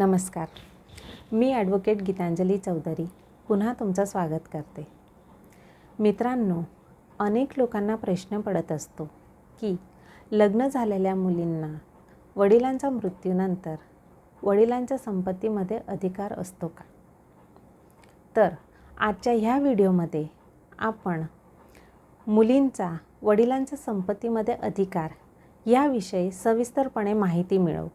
नमस्कार. मी ॲडव्होकेट गीतांजली चौधरी पुन्हा तुमचं स्वागत करते. मित्रांनो अनेक लोकांना प्रश्न पडत असतो की लग्न झालेल्या मुलींना वडिलांच्या मृत्यूनंतर वडिलांच्या संपत्तीमध्ये अधिकार असतो का? तर आजच्या ह्या व्हिडिओमध्ये आपण मुलींचा वडिलांच्या संपत्तीमध्ये अधिकार याविषयी सविस्तरपणे माहिती मिळवू.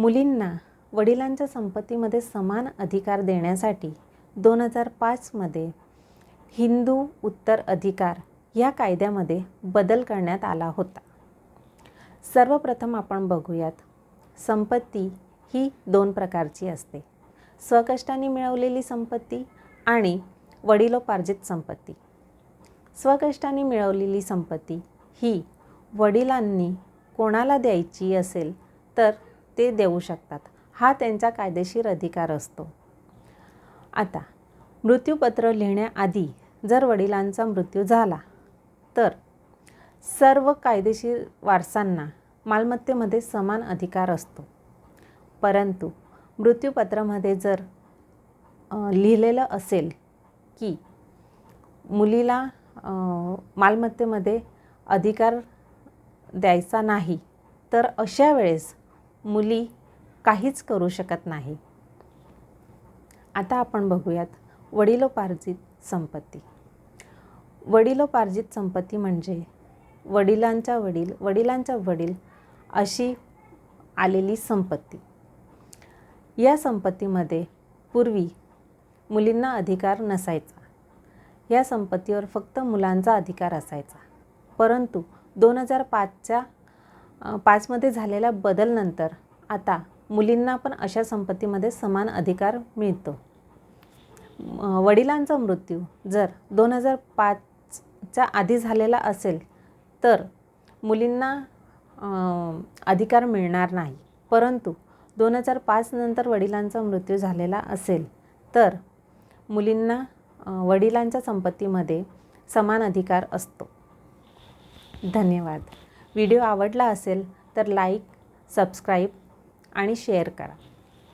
मुलींना वडिलांच्या संपत्तीमध्ये समान अधिकार देण्यासाठी दोन हजार पाचमध्ये हिंदू उत्तर अधिकार या कायद्यामध्ये बदल करण्यात आला होता. सर्वप्रथम आपण बघूयात संपत्ती ही दोन प्रकारची असते. स्वकष्टाने मिळवलेली संपत्ती आणि वडिलोपार्जित संपत्ती. स्वकष्टाने मिळवलेली संपत्ती ही वडिलांनी कोणाला द्यायची असेल तर ते देऊ शकतात. हा त्यांचा कायदेशीर अधिकार असतो. आता मृत्यूपत्र लिहिण्याआधी जर वडिलांचा मृत्यू झाला तर सर्व कायदेशीर वारसांना मालमत्तेमध्ये समान अधिकार असतो. परंतु मृत्यूपत्रामध्ये जर लिहिलेलं असेल की मुलीला मालमत्तेमध्ये अधिकार द्यायचा नाही तर अशा वेळेस मुली काहीच करू शकत नाही. आता आपण बघूयात वडिलोपार्जित संपत्ती. वडिलोपार्जित संपत्ती म्हणजे वडिलांच्या वडील वडिलांच्या वडील अशी आलेली संपत्ती. या संपत्तीमध्ये पूर्वी मुलींना अधिकार नसायचा. या संपत्तीवर फक्त मुलांचा अधिकार असायचा. परंतु दोन हजार पाचच्या पाचमध्ये झालेल्या बदलनंतर आता मुलींना पण अशा संपत्तीमध्ये समान अधिकार मिळतो. वडिलांचा मृत्यू जर दोन हजार पाचच्या आधी झालेला असेल तर मुलींना अधिकार मिळणार नाही. परंतु दोन हजार पाच नंतर वडिलांचा मृत्यू झालेला असेल तर मुलींना वडिलांच्या संपत्तीमध्ये समान अधिकार असतो. धन्यवाद. व्हिडिओ आवडला असेल तर लाईक सबस्क्राईब आणि शेअर करा.